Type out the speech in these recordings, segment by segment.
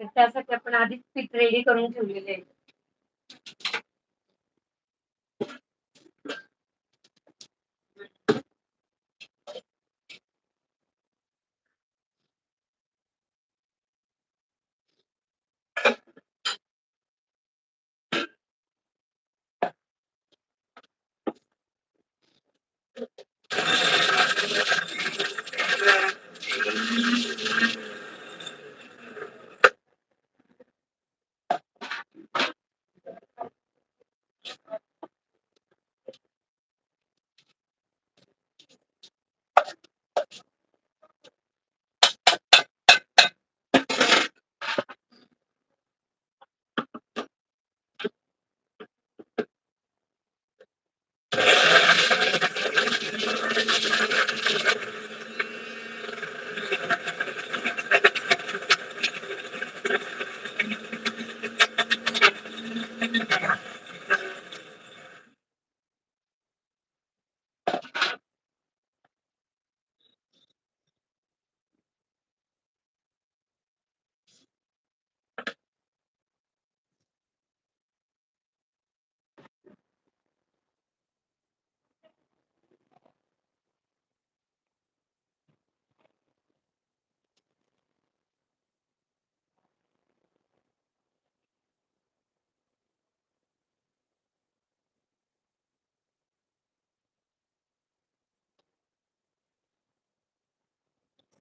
तर त्यासाठी आपण आधीच पीठ रेडी करून ठेवलेले आहे.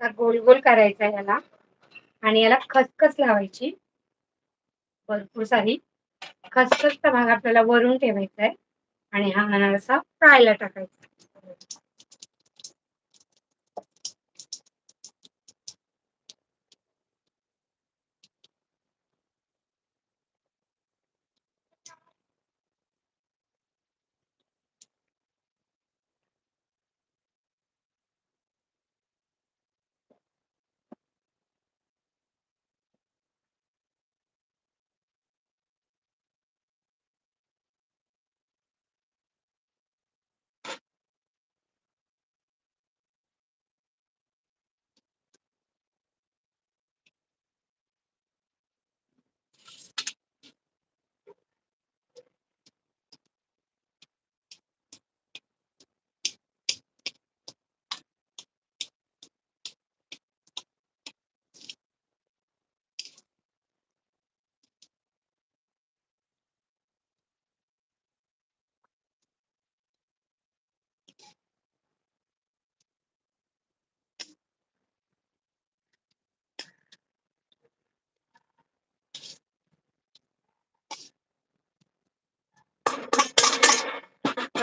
असा गोल गोल करायचा याला. आणि याला खसखस लावायची. भरपूर सारी खसखसचा भाग आपल्याला वरून ठेवायचा आहे आणि हा असा फ्रायला टाकायचा.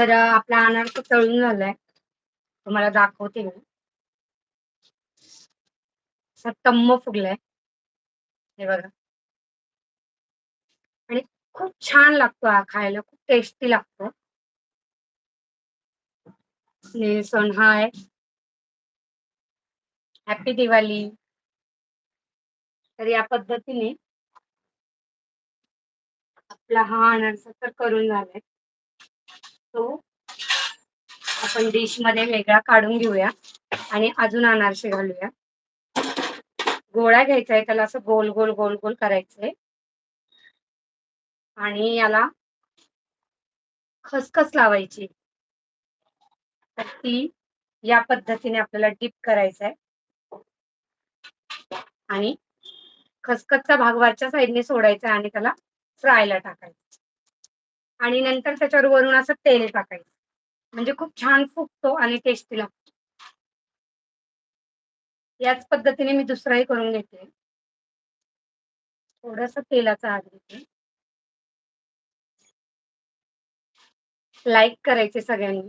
तर आपला अनारस तळून झालाय. तुम्हाला दाखवते मी. तम्म फुगलाय. हे बघा. आणि खूप छान लागतो हा खायला. खूप टेस्टी लागतो. आणि सण हॅपी दिवाळी तर या पद्धतीने आपला हा अनारसा तर करून झालाय. तो आपण डिशमध्ये वेगळा काढून घेऊया आणि अजून अनारसे घालूया. गोळा घ्यायचा आहे त्याला असं गोल गोल गोल गोल करायचंय. आणि याला खसखस लावायची. तर ती या पद्धतीने आपल्याला डिप करायचंय. आहे आणि खसखसचा भाग वरच्या साईडने सोडायचा आणि त्याला फ्रायला टाकायचं आणि नंतर त्याच्यावर वरून असं तेल टाकायचं. म्हणजे खूप छान फुगतो आणि टेस्टी लागतो. याच पद्धतीने मी दुसराही करून घेते. थोडस तेलाचा हात घेते लाईक करायचे सगळ्यांनी.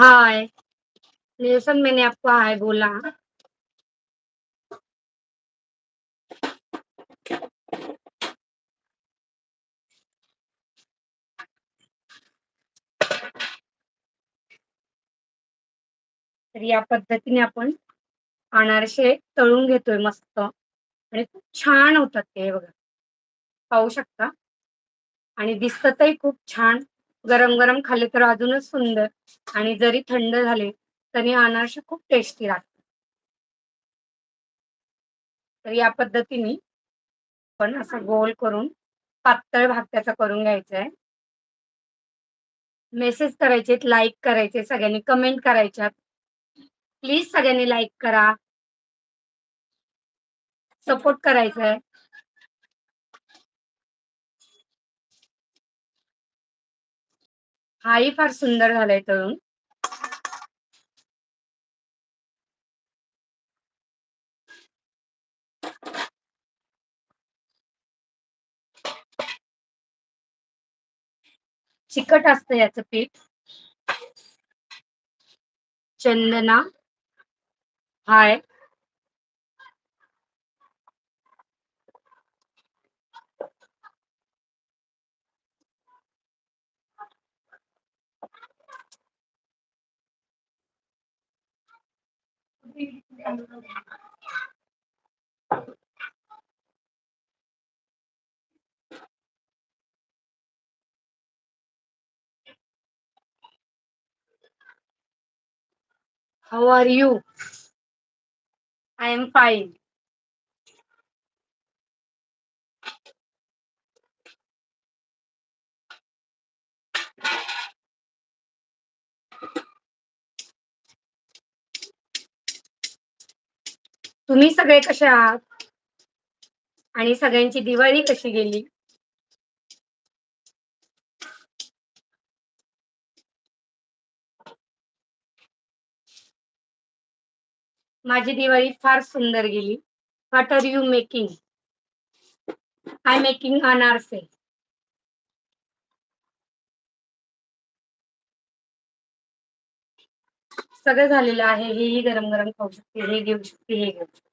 हाय. निल्सन मैंने आपको हाय बोला. तर या पद्धतीने आपण अनारसे तळून घेतोय मस्त. आणि खूप छान होतात ते बघा. पाहू शकता? आणि दिसतही खूप छान. गरम गरम खाल्ले तर अजूनच सुंदर आणि जरी थंड झाले तरी अनारसे खूप टेस्टी लागतात. तर या पद्धतीने पण असं गोल करून पातळ भाग त्याचा करून घ्यायचा आहे मेसेज करायचे लाईक करायचे सगळ्यांनी कमेंट करायच्यात. प्लीज सगळ्यांनी लाईक करा. सपोर्ट करायचा आहे हाही फार सुंदर झालाय तळून. चिकट असतं याचं पीठ. Chandana. Hi. How are you I am fine तुम्ही सगळे कसे आहात? आणि सगळ्यांची दिवाळी कशी गेली? माझी दिवाळी फार सुंदर गेली. What are you making I making anarse. सगळं हेही गरम गरम खाऊ शकते हे घेऊ शकते हे घेऊ शकते.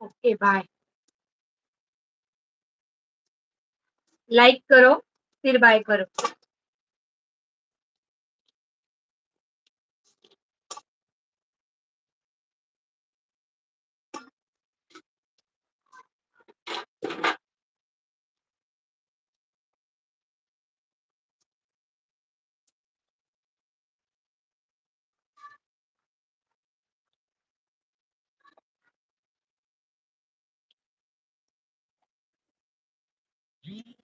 Okay bye. लाइक करो फिर बाय करो Mm-hmm.